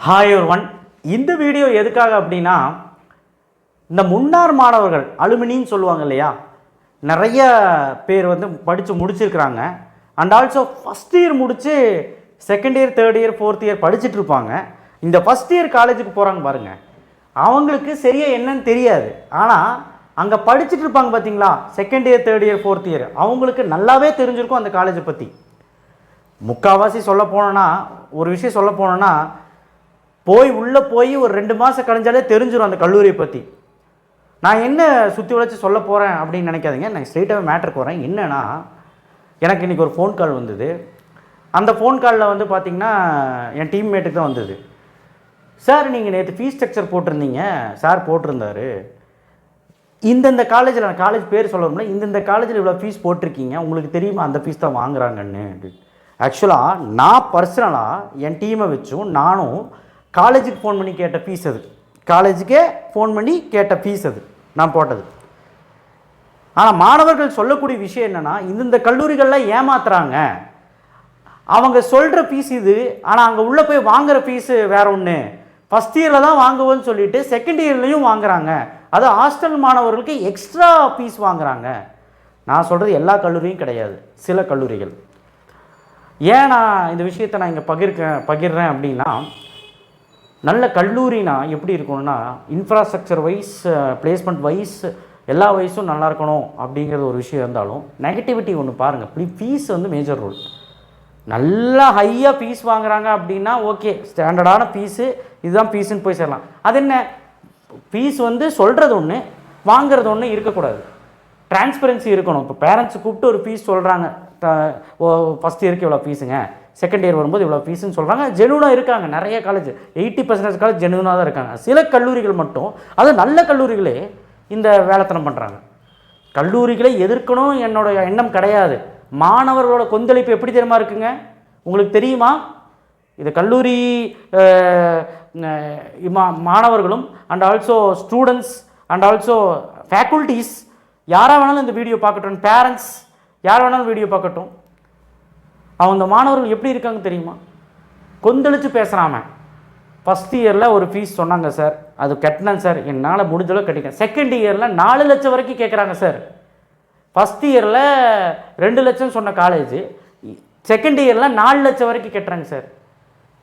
Hi one இந்த video எதுக்காக அப்படின்னா இந்த முன்னாள் மாணவர்கள் அலுமினின்னு சொல்லுவாங்க இல்லையா? நிறைய பேர் வந்து படித்து முடிச்சிருக்கிறாங்க. அண்ட் ஆல்சோ ஃபஸ்ட் இயர் முடித்து second year third year fourth year படிச்சுட்ருப்பாங்க இந்த ஃபஸ்ட் இயர் காலேஜுக்கு போகிறாங்க பாருங்கள் அவங்களுக்கு சரியாக என்னன்னு தெரியாது. ஆனால் அங்கே படிச்சுட்டு இருப்பாங்க பார்த்தீங்களா second year third year fourth year அவங்களுக்கு நல்லாவே தெரிஞ்சிருக்கும் அந்த காலேஜை பற்றி முக்கால்வாசி சொல்ல போனோன்னா ஒரு விஷயம் சொல்ல போனோன்னா போய் உள்ளே போய் ஒரு ரெண்டு மாதம் கழிஞ்சாலே தெரிஞ்சிடும் அந்த கல்லூரியை பற்றி நான் என்ன சுற்றி வளைச்சி சொல்ல போகிறேன் அப்படின்னு நினைக்காதீங்க. நான் ஸ்ட்ரெயிட்டாகவே மேட்ருக்கு வரேன். என்னென்னா எனக்கு இன்றைக்கி ஒரு ஃபோன் கால் வந்தது. அந்த ஃபோன் காலில் வந்து பார்த்திங்கன்னா என் டீம்மேட்டுக்கு தான் வந்தது. சார் நீங்கள் நேற்று ஃபீஸ் ஸ்ட்ரக்சர் போட்டிருந்தீங்க. சார் போட்டிருந்தாரு. இந்தந்த காலேஜில் நான் காலேஜ் பேர் சொல்லணும்ல இந்தந்த காலேஜில் இவ்வளோ ஃபீஸ் போட்டிருக்கீங்க. உங்களுக்கு தெரியுமா அந்த ஃபீஸ் தான் வாங்குறாங்கன்னு? ஆக்சுவலாக நான் பர்சனலாக என் டீமை வச்சும் நானும் காலேஜுக்கு ஃபோன் பண்ணி கேட்ட ஃபீஸ் அது காலேஜுக்கே ஃபோன் பண்ணி கேட்ட ஃபீஸ் அது நான் போட்டது. ஆனால் மாணவர்கள் சொல்லக்கூடிய விஷயம் என்னென்னா இந்தந்த கல்லூரிகளில் ஏமாத்துறாங்க. அவங்க சொல்கிற ஃபீஸ் இது ஆனால் அங்கே உள்ளே போய் வாங்குகிற ஃபீஸு வேற ஒன்று ஃபஸ்ட் இயரில் தான் வாங்குவோன்னு சொல்லிட்டு செகண்ட் இயர்லேயும் வாங்குறாங்க. அது ஹாஸ்டல் மாணவர்களுக்கு எக்ஸ்ட்ரா ஃபீஸ் வாங்குறாங்க. நான் சொல்கிறது எல்லா கல்லூரியும் கிடையாது. சில கல்லூரிகள். ஏன் நான் இந்த விஷயத்தை நான் இங்கே பகிர்க்க பகிர்றேன் அப்படின்னா நல்ல கல்லூரினா எப்படி இருக்கணும்னா இன்ஃப்ராஸ்ட்ரக்சர் வைஸ் பிளேஸ்மெண்ட் வைஸ் எல்லா வயசும் நல்லா இருக்கணும் அப்படிங்கிறது ஒரு விஷயம் இருந்தாலும் நெகட்டிவிட்டி ஒன்று பாருங்கள் ஃபீஸ் வந்து மேஜர் ரோல் நல்லா ஹையாக ஃபீஸ் வாங்குறாங்க அப்படின்னா ஓகே ஸ்டாண்டர்டான ஃபீஸு இதுதான் ஃபீஸுன்னு போய் சேரலாம். அது என்ன? ஃபீஸ் வந்து சொல்கிறது ஒன்று வாங்குறது ஒன்று இருக்கக்கூடாது. டிரான்ஸ்பரன்சி இருக்கணும். இப்போ பேரண்ட்ஸ் கூப்பிட்டு ஒரு ஃபீஸ் சொல்கிறாங்க ஃபஸ்ட் இயருக்கு இவ்வளோ ஃபீஸுங்க செகண்ட் இயர் வரும்போது இவ்வளோ ஃபீஸுன்னு சொல்கிறாங்க ஜெனுவனாக இருக்காங்க. நிறைய காலேஜ் எயிட்டி பர்சன்டேஜ் காலேஜ் ஜெனுவனாக தான் இருக்காங்க. சில கல்லூரிகள் மட்டும் அது நல்ல கல்லூரிகளே இந்த வேலைத்தனம் பண்ணுறாங்க கல்லூரிகளை எதிர்க்கணும் என்னோடய எண்ணம் கிடையாது. மாணவர்களோட கொந்தளிப்பு எப்படி தெரியுமா இருக்குங்க? உங்களுக்கு தெரியுமா? இது கல்லூரி மா- மாணவர்களும் and also students and also faculties யாராக வேணாலும் இந்த வீடியோ பார்க்கட்டும். பேரண்ட்ஸ் யார் வேணாலும் வீடியோ பார்க்கட்டும். அவங்க மாணவர்கள் எப்படி இருக்காங்க தெரியுமா? கொந்தளிச்சு பேசுகிறாம ஃபஸ்ட் இயரில் ஒரு ஃபீஸ் சொன்னாங்க சார் அது கட்டினேன் சார் என்னால் முடிஞ்சளவு கட்டிட்டேன் செகண்ட் இயரில் நாலு லட்சம் வரைக்கும் கேட்குறாங்க சார் ஃபஸ்ட் இயரில் ரெண்டு லட்சம் சொன்ன காலேஜ் செகண்ட் இயரில் நாலு லட்சம் வரைக்கும் கட்டுறாங்க சார்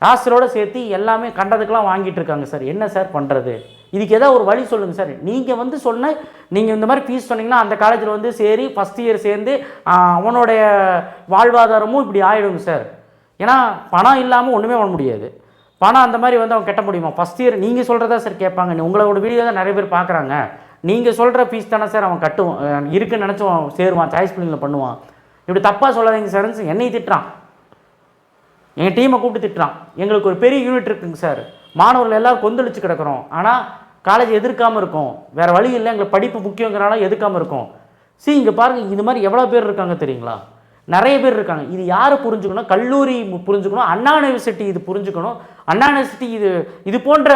ஹாஸ்டலோட சேர்த்து எல்லாமே கண்டதுக்கெலாம் வாங்கிட்டு இருக்காங்க சார் என்ன சார் பண்ணுறது இதுக்கு ஏதாவது ஒரு வழி சொல்லுங்கள் சார். நீங்கள் வந்து சொன்ன நீங்கள் இந்த மாதிரி ஃபீஸ் சொன்னீங்கன்னா அந்த காலேஜில் வந்து சரி ஃபஸ்ட் இயர் சேர்ந்து அவனுடைய வாழ்வாதாரமும் இப்படி ஆகிடுங்க சார். ஏன்னா பணம் இல்லாமல் ஒன்றுமே பண்ண முடியாது. பணம் அந்த மாதிரி வந்து அவன் கட்ட முடியுமா? ஃபஸ்ட் இயர் நீங்கள் சொல்கிறதா சார் கேட்பாங்க. நீ- உங்களோட வீடியோ தான் நிறைய பேர் பார்க்குறாங்க. நீங்கள் சொல்கிற ஃபீஸ் தானே சார் அவன் கட்டுவான். இருக்குன்னு நினச்சும் அவன் சேருவான் சாய்ஸ் பிள்ளைங்களை பண்ணுவான். இப்படி தப்பாக சொல்லாதீங்க சார் என்னை திட்டுறான். எங்கள் டீமை கூப்பிட்டு திட்டுறான். எங்களுக்கு ஒரு பெரிய யூனிட் இருக்குங்க சார். மாணவர்கள் எல்லாம் கொந்தளிச்சு கிடக்குறோம். ஆனால் காலேஜ் எதிர்க்காமல் இருக்கும். வேறு வழி இல்லை எங்களுக்கு படிப்பு முக்கியங்கிறனால எதிர்க்காமல் இருக்கும். சி இங்கே பாருங்கள் இது மாதிரி எவ்வளோ பேர் இருக்காங்க தெரியுங்களா? நிறைய பேர் இருக்காங்க. இது யார் புரிஞ்சுக்கணும்? கல்லூரி புரிஞ்சுக்கணும்? அண்ணா யூனிவர்சிட்டி இது புரிஞ்சுக்கணும்? அண்ணா யூனிவர்சிட்டி இது இது போன்ற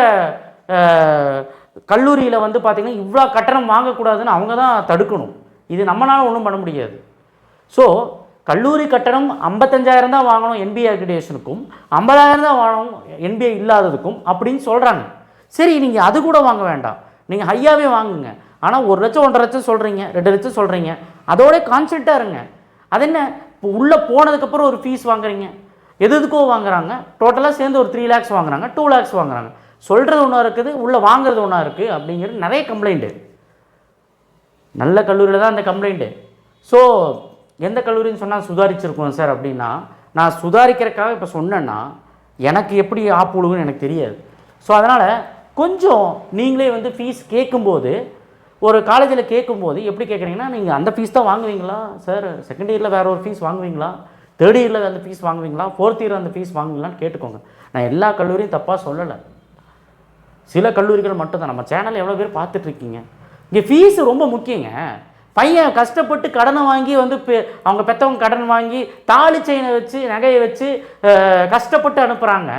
கல்லூரியில் வந்து பார்த்திங்கன்னா இவ்வளோ கட்டணம் வாங்கக்கூடாதுன்னு அவங்க தான் தடுக்கணும். இது நம்மளால் ஒன்றும் பண்ண முடியாது. ஸோ கல்லூரி கட்டணம் ஐம்பத்தஞ்சாயிரம் தான் வாங்கணும் என்பிஏ அக்ரிடேஷனுக்கும் ஐம்பதாயிரம் தான் வாங்கணும் என்பிஏ இல்லாததுக்கும் அப்படின்னு சொல்கிறாங்க சரி நீங்கள் அது கூட வாங்க வேண்டாம். நீங்கள் ஹையாகவே வாங்குங்க. ஆனால் ஒரு லட்சம் ஒன்றரை லட்சம் சொல்கிறீங்க ரெண்டு லட்சம் சொல்கிறீங்க அதோட கான்சென்ட்டாக இருங்க. அது என்ன? இப்போ உள்ளே போனதுக்கப்புறம் ஒரு ஃபீஸ் வாங்குறீங்க. எது எதுக்கோ வாங்குறாங்க. டோட்டலாக சேர்ந்து ஒரு த்ரீ லேக்ஸ் வாங்குறாங்க டூ லேக்ஸ் வாங்குறாங்க. சொல்கிறது ஒன்றா இருக்குது உள்ளே வாங்குறது ஒன்றா இருக்குது அப்படிங்கிறது நிறைய கம்ப்ளைண்ட்டு நல்ல கல்லூரியில் தான் அந்த கம்ப்ளைண்ட்டு ஸோ எந்த கல்லூரின்னு சொன்னால் சுதாரிச்சிருக்கோம் சார் அப்படின்னா நான் சுதாரிக்கிறதுக்காக இப்போ சொன்னேன்னா எனக்கு எப்படி ஆப்பு எனக்கு தெரியாது. ஸோ அதனால் கொஞ்சம் நீங்களே வந்து ஃபீஸ் கேட்கும்போது ஒரு காலேஜில் கேட்கும்போது எப்படி கேட்குறீங்கன்னா நீங்கள் அந்த ஃபீஸ் தான் வாங்குவீங்களா? சார் செகண்ட் இயரில் வேறு ஒரு ஃபீஸ் வாங்குவீங்களா? தேர்ட் இயரில் அந்த ஃபீஸ் வாங்குவீங்களா? ஃபோர்த் இயரில் அந்த ஃபீஸ் வாங்குவீங்களான்னு கேட்டுக்கோங்க. நான் எல்லா கல்லூரியும் தப்பாக சொல்லலை. சில கல்லூரிகள் மட்டும்தான். நம்ம சேனல் எவ்வளோ பேர் பார்த்துட்ருக்கீங்க இங்கே ஃபீஸ் ரொம்ப முக்கியங்க. பையன் கஷ்டப்பட்டு கடனை வாங்கி வந்து பெ- அவங்க பெற்றவங்க கடன் வாங்கி தாலி செயினை வச்சு நகையை வச்சு கஷ்டப்பட்டு அனுப்புகிறாங்க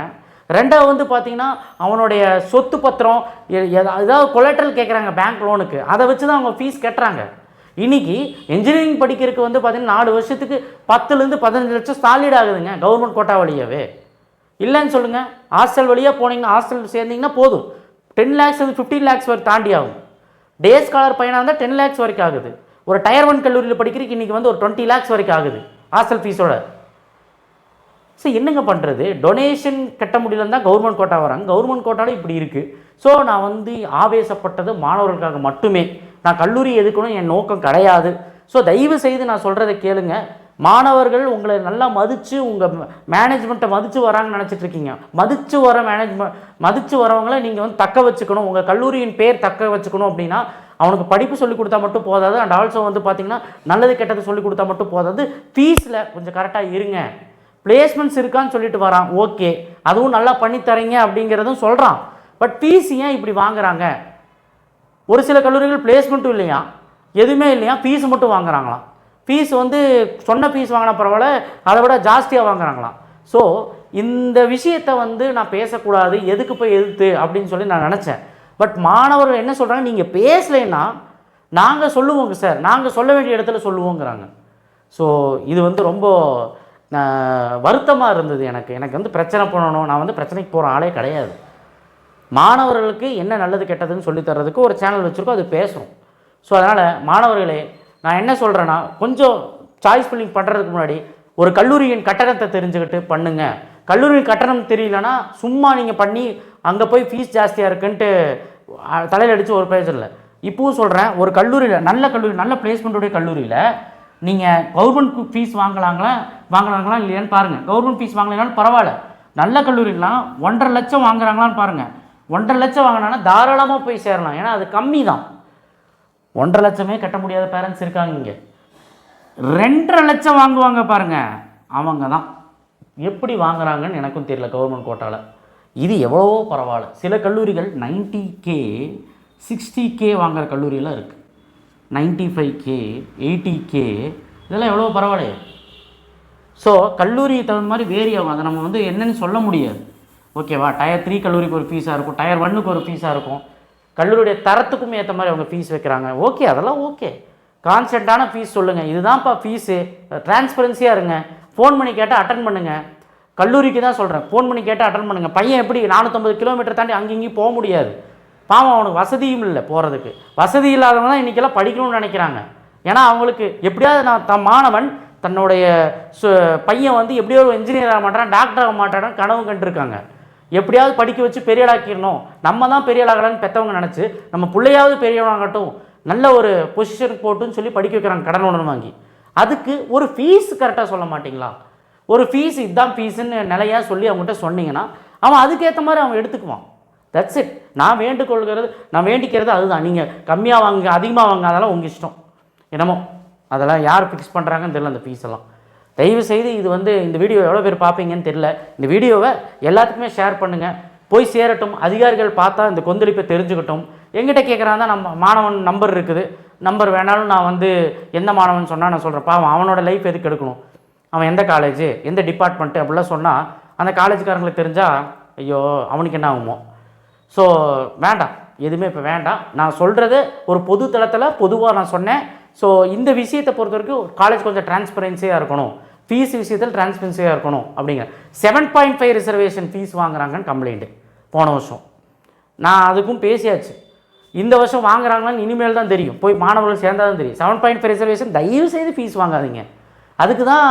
ரெண்டாவது வந்து பார்த்தீங்கன்னா அவனுடைய சொத்து பத்திரம் எ- ஏதாவது கொலட்ரல் கேட்குறாங்க பேங்க் லோனுக்கு அதை வச்சு தான் அவங்க ஃபீஸ் கட்டுறாங்க. இன்றைக்கி இன்ஜினியரிங் படிக்கிறதுக்கு வந்து பார்த்தீங்கன்னா நாலு வருஷத்துக்கு பத்துலேருந்து பதினஞ்சு லட்சம் சாலிட் ஆகுதுங்க கவர்மெண்ட் கோட்டா வழியாவே. இல்லைன்னு சொல்லுங்கள் ஹாஸ்டல் வழியாக போனீங்கன்னா ஹாஸ்டல் சேர்ந்தீங்கன்னா போதும். டென் லேக்ஸ் வந்து ஃபிஃப்டீன் லேக்ஸ் வரை தாண்டி ஆகும். டே ஸ்காலர் பையனாக இருந்தால் டென் லேக்ஸ் வரைக்கும் ஆகுது. ஒரு டயர் ஒன் கல்லூரியில் படிக்கிறதுக்கு இன்றைக்கி வந்து ஒரு டுவெண்ட்டி லேக்ஸ் வரைக்கும் ஆகுது ஹாஸ்டல் ஃபீஸோட ஸோ என்னங்க பண்ணுறது டொனேஷன் கட்ட முடியலன்னு தான் கவர்மெண்ட் கோட்டா வராங்க கவர்மெண்ட் கோட்டாலும் இப்படி இருக்குது ஸோ நான் வந்து ஆவேசப்பட்டது மாணவர்களுக்காக மட்டுமே. நான் கல்லூரி எதுக்கணும்? என் நோக்கம் கிடையாது. ஸோ தயவு செய்து நான் சொல்கிறத கேளுங்க. மாணவர்கள் உங்களை நல்லா மதித்து உங்கள் மேனேஜ்மெண்ட்டை மதித்து வராங்கன்னு நினச்சிட்டு இருக்கீங்க. மதித்து வர மேனேஜ்மெண்ட் மதித்து வரவங்கள நீங்கள் வந்து தக்க வச்சுக்கணும். உங்கள் கல்லூரியின் பேர் தக்க வச்சுக்கணும் அப்படின்னா அவனுக்கு படிப்பு சொல்லிக் கொடுத்தா மட்டும் போதாது. அண்ட் ஆல்சோ வந்து பார்த்தீங்கன்னா நல்லது கெட்டது சொல்லிக் கொடுத்தா மட்டும் போதாது. ஃபீஸில் கொஞ்சம் கரெக்டாக இருங்க. பிளேஸ்மெண்ட்ஸ் இருக்கான்னு சொல்லிட்டு வரான். ஓகே அதுவும் நல்லா பண்ணித்தரீங்க அப்படிங்கிறதும் சொல்கிறான் பட் ஃபீஸ் ஏன் இப்படி வாங்குறாங்க? ஒரு சில கல்லூரிகள் பிளேஸ்மெண்ட்டும் இல்லையா? எதுவுமே இல்லையா? ஃபீஸ் மட்டும் வாங்குறாங்களாம். ஃபீஸ் வந்து சொன்ன ஃபீஸ் வாங்கின பரவாயில்ல அதை விட ஜாஸ்தியாக வாங்குறாங்களாம். ஸோ இந்த விஷயத்தை வந்து நான் பேசக்கூடாது. எதுக்கு போய் எதிர்த்து? அப்படின்னு சொல்லி நான் நினச்சேன். பட் மாணவர்கள் என்ன சொல்கிறாங்க நீங்கள் பேசலைன்னா நாங்கள் சொல்லுவோங்க சார். நாங்கள் சொல்ல வேண்டிய இடத்துல சொல்லுவோங்கிறாங்க. ஸோ இது வந்து ரொம்ப வருத்தமாக இருந்தது எனக்கு. எனக்கு வந்து பிரச்சனை பண்ணணும். நான் வந்து பிரச்சனைக்கு போகிற ஆளே கிடையாது. மாணவர்களுக்கு என்ன நல்லது கெட்டதுன்னு சொல்லி தர்றதுக்கு ஒரு சேனல் வச்சுருக்கோம். அது பேசுகிறோம் ஸோ அதனால் மாணவர்களே நான் என்ன சொல்கிறேன்னா கொஞ்சம் சாய்ஸ் ஃபில்லிங் பண்ணுறதுக்கு முன்னாடி ஒரு கல்லூரியின் கட்டணத்தை தெரிஞ்சுக்கிட்டு பண்ணுங்க. கல்லூரியின் கட்டணம் தெரியலனா சும்மா நீங்கள் பண்ணி அங்கே போய் ஃபீஸ் ஜாஸ்தியாக இருக்குன்ட்டு தலையில் அடித்து ஒரு பேஜ் இல்லை. இப்போவும் சொல்கிறேன் ஒரு கல்லூரியில் நல்ல கல்லூரி நல்ல பிளேஸ்மெண்ட்டுடைய கல்லூரியில் நீங்கள் கவர்மெண்ட் ஃபீஸ் வாங்கலாங்களா வாங்கலாங்களா இல்லையான்னு பாருங்கள் கவர்மெண்ட் ஃபீஸ் வாங்கலைனாலும் பரவாயில்ல. நல்ல கல்லூரிலாம் ஒன்றரை லட்சம் வாங்குறாங்களான்னு பாருங்கள் ஒன்றரை லட்சம் வாங்கினான்னா தாராளமாக போய் சேரலாம். ஏன்னா அது கம்மி தான் ஒன்றரை லட்சமே கட்ட முடியாத பேரண்ட்ஸ் இருக்காங்க இங்கே. ரெண்டரை லட்சம் வாங்குவாங்க பாருங்கள் அவங்க தான் எப்படி வாங்குறாங்கன்னு எனக்கும் தெரியல கவர்மெண்ட் கோட்டாவில் இது எவ்வளவோ பரவாயில்ல. சில கல்லூரிகள் 90k கே சிக்ஸ்டி கே வாங்குற கல்லூரியெல்லாம் இருக்குது ninety five K eighty K இதெல்லாம் எவ்வளோ பரவாயில்லையே. ஸோ கல்லூரிக்கு தகுந்த மாதிரி வேரி ஆகும். அதை நம்ம வந்து என்னென்னு சொல்ல முடியாது. ஓகேவா டயர் த்ரீ கல்லூரிக்கு ஒரு ஃபீஸாக இருக்கும். டயர் ஒன்னுக்கு ஒரு ஃபீஸாக இருக்கும். கல்லூரியுடைய தரத்துக்கும் ஏற்ற மாதிரி அவங்க ஃபீஸ் வைக்கிறாங்க. ஓகே அதெல்லாம் ஓகே கான்ஸ்டண்ட்டான ஃபீஸ் சொல்லுங்கள் இதுதான்ப்பா ஃபீஸு டிரான்ஸ்பரன்சியாக இருங்க. ஃபோன் பண்ணி கேட்டால் அட்டன் பண்ணுங்கள் கல்லூரிக்கு தான் சொல்கிறேன் ஃபோன் பண்ணி கேட்டால் அட்டன் பண்ணுங்கள் பையன் எப்படி நானூற்றம்பது கிலோமீட்டர் தாண்டி அங்கேயும் போக முடியாது. பாவம் அவனுக்கு வசதியும் இல்லை போகிறதுக்கு வசதி இல்லாதவங்க தான் இன்றைக்கெல்லாம் படிக்கணும்னு நினைக்கிறாங்க. ஏன்னா அவங்களுக்கு எப்படியாவது நான் தன் மாணவன் தன்னுடைய சு- பையன் வந்து எப்படியோ ஒரு இன்ஜினியர் ஆக மாட்டான் டாக்டர் ஆக மாட்டான் கனவு கண்டுருக்காங்க. எப்படியாவது படிக்க வச்சு பெரியளாக்கிடணும். நம்ம தான் பெரியடாகலான்னு பெற்றவங்க நினச்சி நம்ம பிள்ளையாவது பெரியவனாகட்டும் நல்ல ஒரு பொசிஷனுக்கு போட்டுன்னு சொல்லி படிக்க வைக்கிறாங்க கடன் உடன் வாங்கி. அதுக்கு ஒரு ஃபீஸ் கரெக்டாக சொல்ல மாட்டிங்களா? ஒரு ஃபீஸ் இதுதான் ஃபீஸுன்னு நிலையாக சொல்லி அவங்ககிட்ட சொன்னீங்கன்னா அவன் அதுக்கேற்ற மாதிரி அவன் எடுத்துக்குவான். தட்ஸ் இட் நான் வேண்டுகொள்கிறது நான் வேண்டிக்கிறது அதுதான். நீங்கள் கம்மியாக வாங்க அதிகமாக வாங்க அதெல்லாம் உங்கள் இஷ்டம். என்னமோ அதெல்லாம் யார் ஃபிக்ஸ் பண்ணுறாங்கன்னு தெரியல அந்த ஃபீஸ் எல்லாம். தயவு செய்து இது வந்து இந்த வீடியோ எவ்வளோ பேர் பார்ப்பீங்கன்னு தெரியல. இந்த வீடியோவை எல்லாத்துக்குமே ஷேர் பண்ணுங்கள் போய் சேரட்டும். அதிகாரிகள் பார்த்தா இந்த கொந்தளிப்பை தெரிஞ்சுக்கட்டும். எங்கிட்ட கேட்குறான் நம்ம மாணவன் நம்பர் இருக்குது. நம்பர் வேணாலும் நான் வந்து எந்த மாணவன் சொன்னால் நான் சொல்கிறேன் பாவம் அவனோட லைஃப் எதுக்கு எடுக்கணும்? அவன் எந்த காலேஜ் எந்த டிபார்ட்மெண்ட்டு அப்படிலாம் சொன்னால் அந்த காலேஜ்காரங்களுக்கு தெரிஞ்சால் ஐயோ அவனுக்கு என்ன ஆகுமோ. ஸோ வேண்டாம். எதுவுமே இப்போ வேண்டாம். நான் சொல்கிறது ஒரு பொது தளத்தில் பொதுவாக நான் சொன்னேன். ஸோ இந்த விஷயத்தை பொறுத்த வரைக்கும் காலேஜ் கொஞ்சம் டிரான்ஸ்பரன்சியாக இருக்கணும். ஃபீஸ் விஷயத்தில் டிரான்ஸ்பரன்சியாக இருக்கணும் அப்படிங்கிற. Seven point five reservation fees வாங்குறாங்கன்னு complaint போன வருஷம். நான் அதுக்கும் பேசியாச்சு. இந்த வருஷம் வாங்குறாங்களான்னு இனிமேல் தான் தெரியும். போய் மாணவர்கள் சேர்ந்தால் தான் தெரியும். செவன் பாயிண்ட் ஃபைவ் ரிசர்வேஷன் தயவு செய்து ஃபீஸ் வாங்காதீங்க. அதுக்கு தான்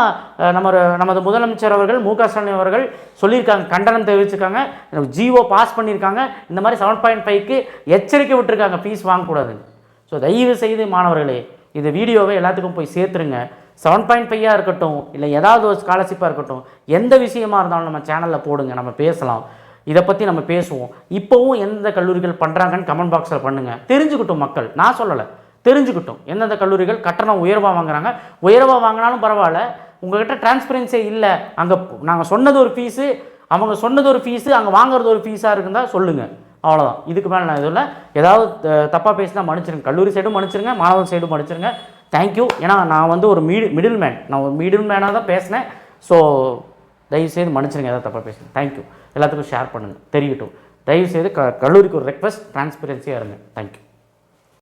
நம்ம நமது முதலமைச்சர் அவர்கள் மு க ஸ்டாலின் அவர்கள் சொல்லியிருக்காங்க கண்டனம் தெரிவிச்சிருக்காங்க. ஜிஓ பாஸ் பண்ணியிருக்காங்க. இந்த மாதிரி செவன் பாயிண்ட் ஃபைவ்க்கு எச்சரிக்கை விட்டுருக்காங்க ஃபீஸ் வாங்கக்கூடாதுன்னு. ஸோ தயவு செய்து மாணவர்களே இந்த வீடியோவை எல்லாத்துக்கும் போய் சேர்த்துருங்க. செவன் பாயிண்ட் ஃபைவாக இருக்கட்டும் இல்லை ஏதாவது ஒரு ஸ்காலர்ஷிப்பாக இருக்கட்டும் எந்த விஷயமா இருந்தாலும் நம்ம சேனலில் போடுங்க நம்ம பேசலாம். இதை பற்றி நம்ம பேசுவோம். இப்போவும் எந்த கல்லூரிகள் பண்ணுறாங்கன்னு கமெண்ட் பாக்ஸில் பண்ணுங்கள் தெரிஞ்சுக்கிட்டும் மக்கள். நான் சொல்லலை. தெரிஞ்சுக்கிட்டும். எந்தெந்த கல்லூரிகள் கட்டணம் உயர்வாக வாங்குறாங்க? உயர்வாக வாங்கினாலும் பரவாயில்ல. உங்ககிட்ட டிரான்ஸ்பரன்சி இல்லை. அங்கே நாங்கள் சொன்னது ஒரு ஃபீஸு அவங்க சொன்னது ஒரு ஃபீஸு அங்கே வாங்குறது ஒரு ஃபீஸாக இருக்குதா சொல்லுங்கள் அவ்வளோதான் இதுக்கு மேலே நான் இதில் ஏதாவது தப்பாக பேசினா மன்னிச்சிருங்க. கல்லூரி சைடும் மன்னிச்சிருங்க. மாணவன் சைடும் மன்னிச்சிருங்க. தேங்க்யூ ஏன்னா நான் வந்து ஒரு மீடு மிடில் மேன் நான் ஒரு மிடில் மேனாக தான் பேசினேன். ஸோ தயவுசெய்து மன்னிச்சிருங்க. ஏதாவது தப்பாக பேசுங்க தேங்க்யூ எல்லாத்துக்கும் ஷேர் பண்ணுங்கள் தெரியட்டும் தயவுசெய்து க கல்லூரிக்கு ஒரு ரெக்வஸ்ட் டிரான்ஸ்பரன்சியாக இருங்க. தேங்க்யூ